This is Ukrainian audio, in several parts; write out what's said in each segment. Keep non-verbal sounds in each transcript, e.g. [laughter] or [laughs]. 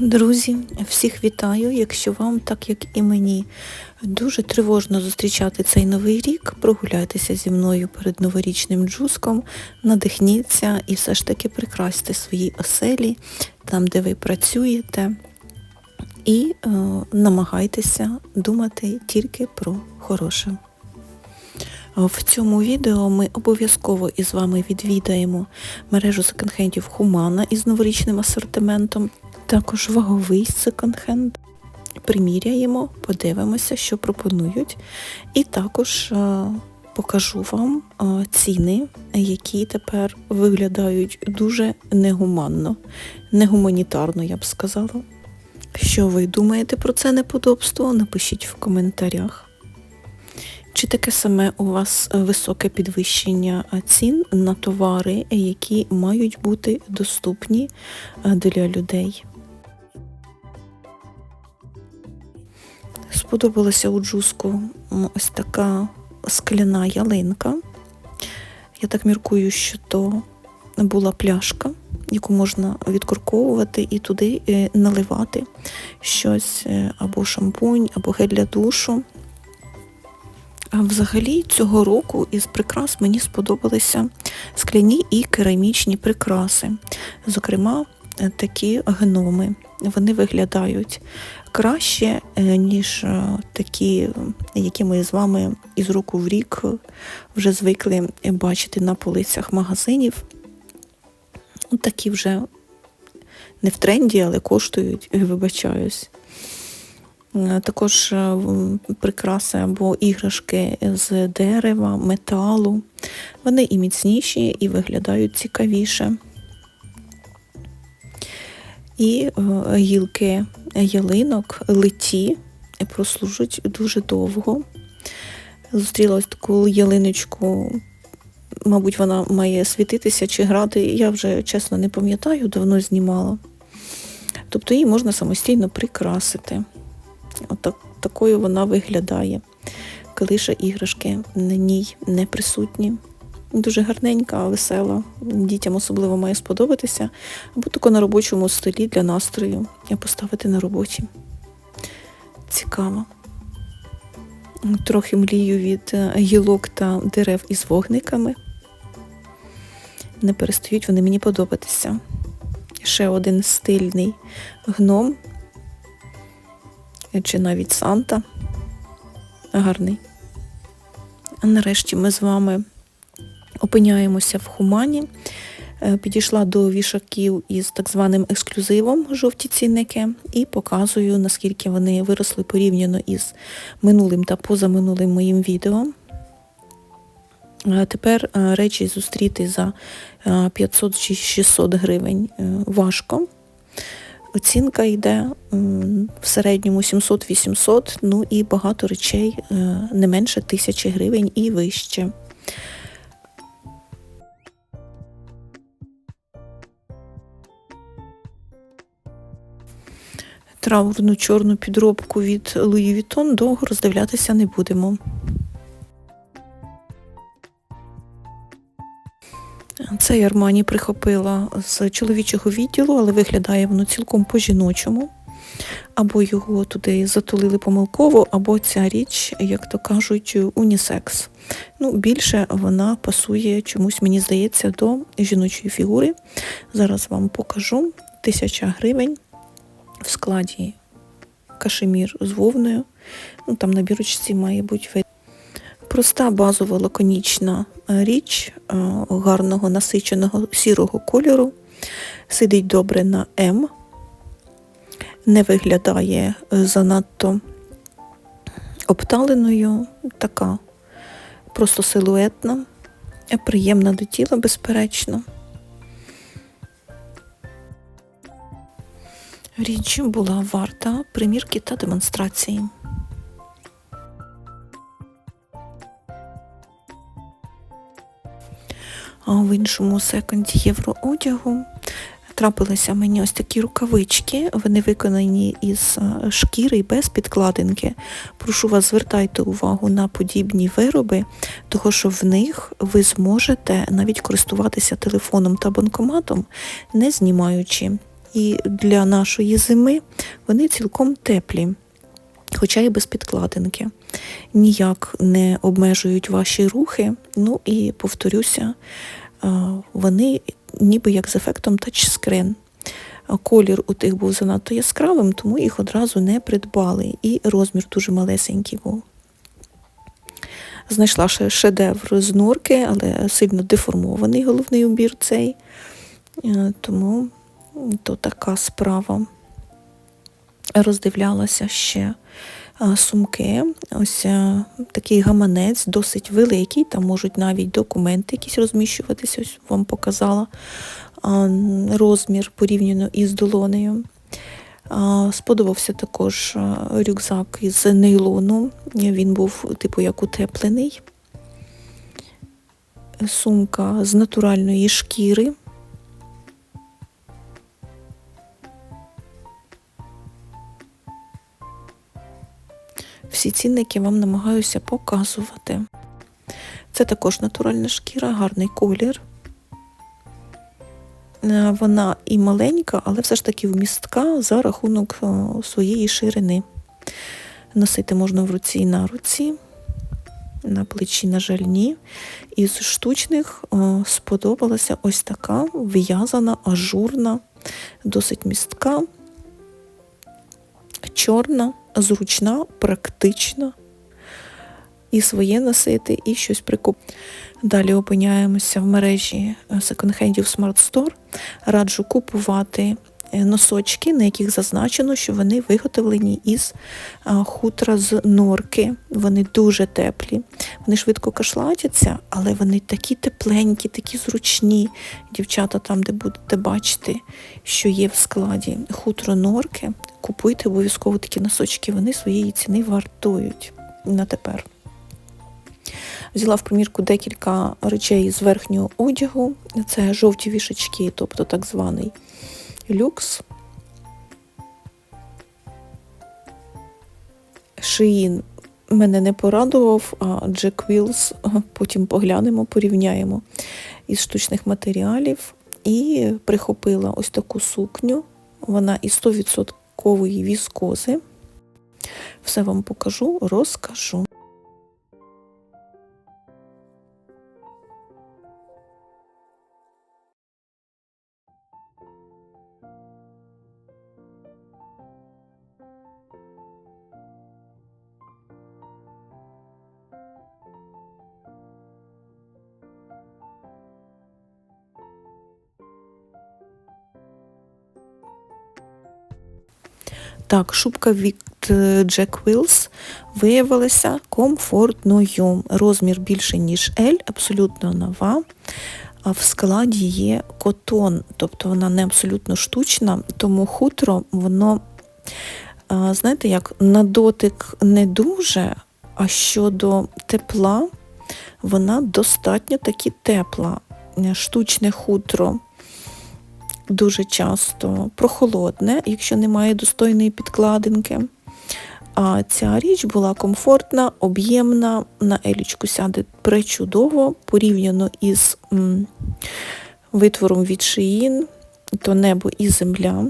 Друзі, всіх вітаю. Якщо вам, так як і мені, дуже тривожно зустрічати цей новий рік, прогуляйтеся зі мною перед новорічним джуском, надихніться і все ж таки прикрасьте свої оселі там, де ви працюєте, і е, намагайтеся думати тільки про хороше. В цьому відео ми обов'язково із вами відвідаємо мережу секонд-хендів Хумана із новорічним асортиментом, також ваговий секонд-хенд. Приміряємо, подивимося, що пропонують. І також е, покажу вам е, ціни, які тепер виглядають дуже негуманно, негуманітарно, я б сказала. Що ви думаєте про це неподобство? Напишіть в коментарях. Чи таке саме у вас високе підвищення цін на товари, які мають бути доступні для людей? Сподобалася у джуску ось така скляна ялинка. Я так міркую, що то була пляшка, яку можна відкурковувати і туди е, наливати щось або шампунь, або гель для душу. Взагалі цього року із прикрас мені сподобалися скляні і керамічні прикраси. Зокрема, такі гноми. Вони виглядають краще, ніж такі, які ми з вами із року в рік вже звикли бачити на полицях магазинів. Такі вже не в тренді, але коштують, вибачаюсь. Також прикраси або іграшки з дерева, металу. Вони і міцніші, і виглядають цікавіше. І гілки ялинок литі прослужать дуже довго. Зустріла ось таку ялиночку, мабуть, вона має світитися чи грати. Я вже чесно не пам'ятаю, давно знімала. Тобто її можна самостійно прикрасити. Отак, такою вона виглядає. Калиша іграшки на ній не присутні. Дуже гарненька, весела. Дітям особливо має сподобатися. Або тако на робочому столі для настрою поставити на роботі. Цікаво. Трохи млію від гілок та дерев із вогниками. Не перестають вони мені подобатися. Ще один стильний гном чи навіть Санта. Гарний. А нарешті ми з вами опиняємося в Хумані. Підійшла до вішаків із так званим ексклюзивом жовті цінники і показую, наскільки вони виросли порівняно із минулим та позаминулим моїм відео. Тепер речі зустріти за 500 чи 600 гривень важко. Оцінка йде в середньому 700-800, ну і багато речей не менше тисячі гривень і вище. Траурну чорну підробку від Louis Vuitton довго роздивлятися не будемо. Цей Армані прихопила з чоловічого відділу, але виглядає воно цілком по-жіночому. Або його туди затулили помилково, або ця річ, як то кажуть, унісекс. Ну, Більше вона пасує чомусь, мені здається, до жіночої фігури. Зараз вам покажу. Тисяча гривень в складі кашемір з вовною. Ну, Там на бірочці має бути Проста базова лаконічна річ гарного насиченого сірого кольору. Сидить добре на М, не виглядає занадто обталеною, така просто силуетна, приємна до тіла, безперечно. Річ була варта примірки та демонстрації. В іншому секонді євроодягу. Трапилися мені ось такі рукавички, вони виконані із шкіри без підкладинки. Прошу вас, звертайте увагу на подібні вироби, того що в них ви зможете навіть користуватися телефоном та банкоматом, не знімаючи і для нашої зими вони цілком теплі, хоча й без підкладинки. Ніяк не обмежують ваші рухи. Ну і повторюся, вони ніби як з ефектом тачскрин. Колір у тих був занадто яскравим, тому їх одразу не придбали. І розмір дуже малесенький був. Знайшла ще шедевр з норки, але сильно деформований головний убір цей. Е, тому то така справа. Роздивлялася ще сумки. Ось е, такий гаманець, досить великий, там можуть навіть документи якісь розміщуватися, ось вам показала розмір порівняно із долонею. Сподобався також рюкзак із нейлону, він був типу як утеплений. Сумка з натуральної шкіри. Всі цінники вам намагаюся показувати. Це також натуральна шкіра, гарний колір. Е, вона і маленька, але все ж таки вмістка за рахунок е, своєї ширини. Носити можна в руці і на руці, на плечі, на жаль, ні. Із штучних е, сподобалася ось така в'язана, ажурна, досить містка, чорна, зручна, практична. І своє носити, і щось прикуп. Далі опиняємося в мережі секонд-хендів Smart Store. Раджу купувати е, носочки, на яких зазначено, що вони виготовлені із хутра з норки. Вони дуже теплі. Вони швидко кашлатяться, але вони такі тепленькі, такі зручні. Дівчата, там, де будете бачити, що є в складі хутро норки, купуйте обов'язково такі носочки, вони своєї ціни вартують на тепер. Взяла в примірку декілька речей з верхнього одягу. Це жовті вішачки, тобто так званий люкс. Шиїн мене не порадував, а Джек Вілс, потім поглянемо, порівняємо із штучних матеріалів. І прихопила ось таку сукню. Вона із 100% віскози. Все вам покажу, розкажу. Так, шубка від Jack Wills виявилася комфортною. Розмір більше, ніж L, абсолютно нова. А в складі є котон, тобто вона не абсолютно штучна, тому хутро, воно, знаєте, як на дотик не дуже, а щодо тепла, вона достатньо таки тепла. Штучне хутро дуже часто прохолодне, якщо немає достойної підкладинки. А ця річ була комфортна, об'ємна, на елічку сяде пречудово, порівняно із м, витвором від шиїн, то небо і земля.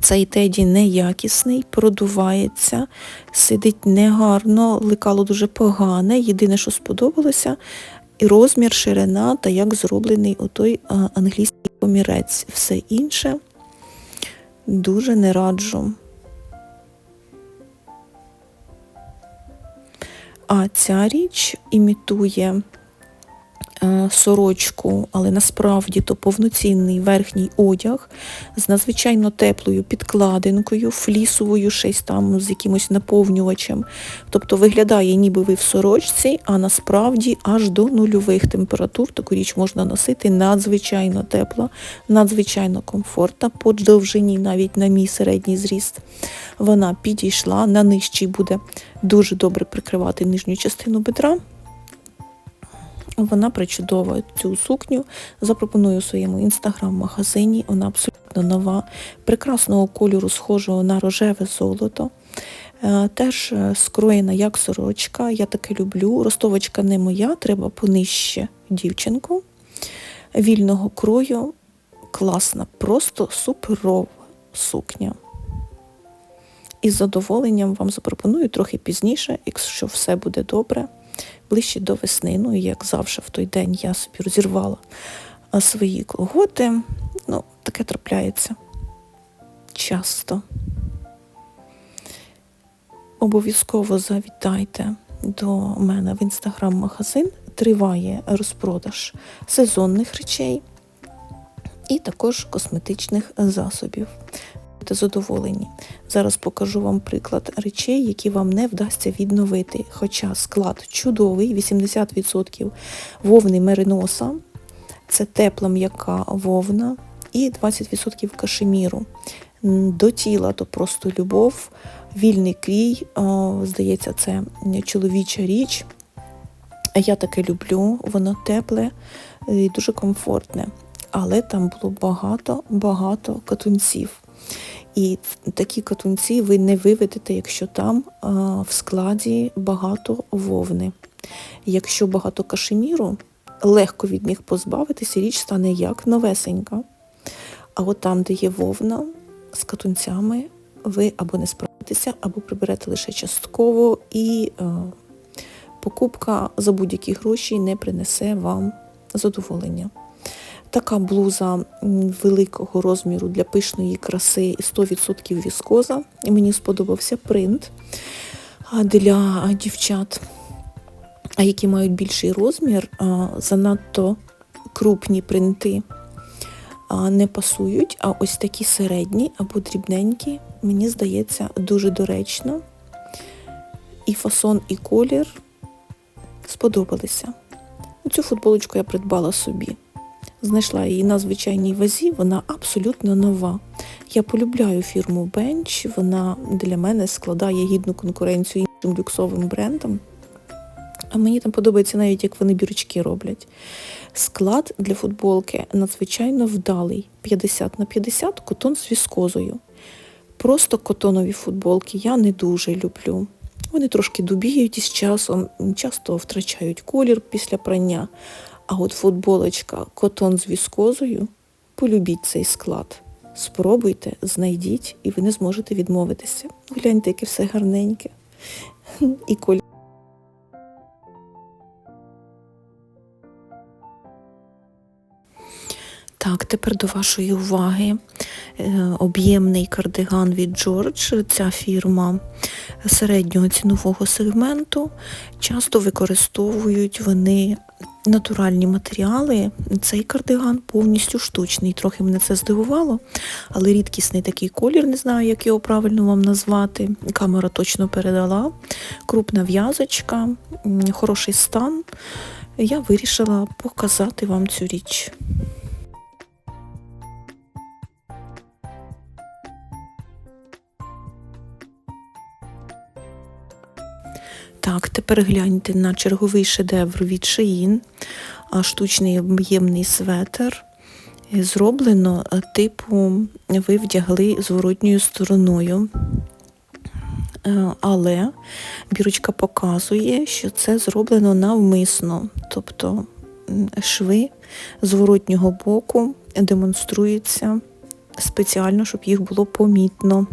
Цей теді неякісний, продувається, сидить негарно, лекало дуже погане. Єдине, що сподобалося, і розмір, ширина та як зроблений отой англійський помірець. Все інше дуже не раджу. А ця річ імітує сорочку, але насправді то повноцінний верхній одяг з надзвичайно теплою підкладинкою, флісовою щось там з якимось наповнювачем. Тобто виглядає, ніби ви в сорочці, а насправді аж до нульових температур таку річ можна носити надзвичайно тепла, надзвичайно комфортна, по довжині навіть на мій середній зріст. Вона підійшла, на нижчій буде дуже добре прикривати нижню частину бедра. Вона причудова цю сукню. Запропоную у своєму інстаграм-магазині. Вона абсолютно нова, прекрасного кольору, схожого на рожеве золото. Е, теж е, скроєна як сорочка. Я таке люблю. Ростовочка не моя, треба понижче дівчинку. Вільного крою, класна, просто суперова сукня. Із задоволенням вам запропоную трохи пізніше, якщо все буде добре, ближче до весни. Ну і як завжди, в той день я собі розірвала свої колготи. Ну, таке трапляється часто. Обов'язково завітайте до мене в інстаграм-магазин. Триває розпродаж сезонних речей і також косметичних засобів. Будете задоволені. Зараз покажу вам приклад речей, які вам не вдасться відновити. Хоча склад чудовий, 80% вовни мериноса, це тепла м'яка вовна і 20% кашеміру. До тіла то просто любов, вільний крій, здається, це чоловіча річ. Я таке люблю, воно тепле і дуже комфортне. Але там було багато-багато катунців. І такі катунці ви не виведете, якщо там в складі багато вовни. Якщо багато кашеміру, легко від них позбавитися, річ стане як новесенька. А от там, де є вовна з катунцями, ви або не справитеся, або приберете лише частково, і е, покупка за будь-які гроші не принесе вам задоволення. Така блуза великого розміру для пишної краси і 100% віскоза. І мені сподобався принт для дівчат, які мають більший розмір, занадто крупні принти не пасують, а ось такі середні або дрібненькі, мені здається, дуже доречно. І фасон, і колір сподобалися. Цю футболочку я придбала собі. Знайшла її на звичайній вазі, вона абсолютно нова. Я полюбляю фірму Bench, вона для мене складає гідну конкуренцію іншим люксовим брендам. А мені там подобається навіть, як вони бірочки роблять. Склад для футболки надзвичайно вдалий. 50 на 50 котон з віскозою. Просто котонові футболки я не дуже люблю. Вони трошки дубіють із часом, часто втрачають колір після прання. А от футболочка котон з віскозою, полюбіть цей склад. Спробуйте, знайдіть, і ви не зможете відмовитися. Гляньте, яке все гарненьке. [laughs] І колі... Так, тепер до вашої уваги об'ємний кардиган від Джордж. Ця фірма середнього цінового сегменту. Часто використовують вони натуральні матеріали. Цей кардиган повністю штучний. Трохи мене це здивувало, але рідкісний такий колір, не знаю, як його правильно вам назвати. Камера точно передала. Крупна в'язочка, хороший стан. Я вирішила показати вам цю річ. Так, тепер гляньте на черговий шедевр від а, штучний об'ємний светр. Зроблено е, типу ви вдягли зворотньою стороною. Е, Але бірочка показує, що це зроблено навмисно, тобто шви зворотнього боку демонструються спеціально, щоб їх було помітно.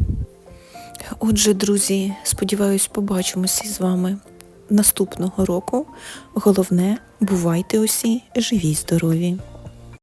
Отже, друзі, сподіваюсь, побачимося з вами наступного року. Головне, бувайте усі живі й здорові!